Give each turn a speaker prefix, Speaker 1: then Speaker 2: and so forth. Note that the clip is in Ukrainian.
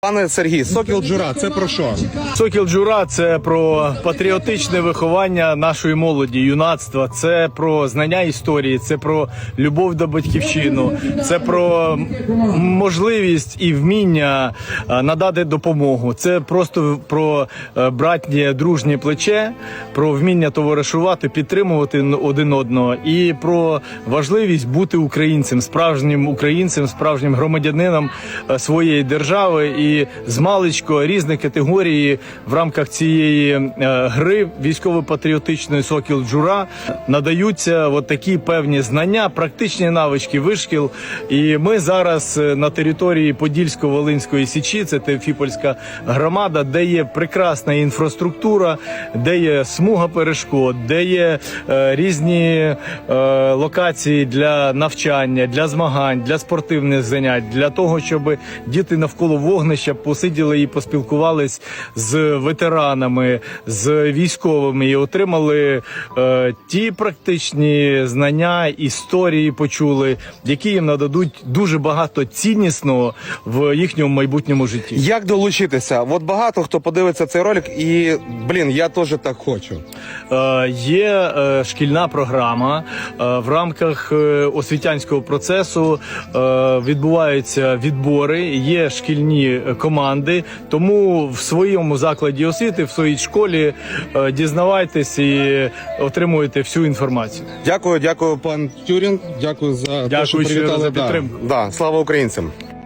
Speaker 1: Пане Сергій, сокіл джура, це про що?
Speaker 2: Сокіл Джура це про патріотичне виховання нашої молоді, юнацтва. Це про знання історії, це про любов до батьківщини, це про можливість і вміння надати допомогу. Це просто про е, братнє дружнє плече, про вміння товаришувати, підтримувати один одного і про важливість бути українцем, справжнім українцем, справжнім громадянином е, своєї держави. І з маличку різні категорії в рамках цієї е, гри військово-патріотичної сокіл джура надаються от такі певні знання, практичні навички, вишкіл. І ми зараз е, на території Подільсько-Волинської січі, це Теофіпольська громада, де є прекрасна інфраструктура, де є смуга перешкод, де є е, різні локації для навчання, для змагань, для спортивних занять, для того, щоб діти навколо вогнища посиділи і поспілкувались з ветеранами, з військовими і отримали е, ті практичні знання, історії почули, які їм нададуть дуже багато ціннісного в їхньому майбутньому житті.
Speaker 1: Як долучитися? От багато хто подивиться цей ролик, і блін, я теж так хочу.
Speaker 2: Е, Є е, шкільна програма Е, в рамках е, освітянського процесу е, відбуваються відбори. Є шкільні е, команди. Тому в своєму закладі освіти, в своїй школі е, дізнавайтесь і отримуєте всю інформацію.
Speaker 1: Дякую, дякую, пан Тюрін. Дякую за те, що
Speaker 2: Дякую
Speaker 1: привітали.
Speaker 2: за
Speaker 1: Да,
Speaker 2: підтримку.
Speaker 1: Да, слава українцям.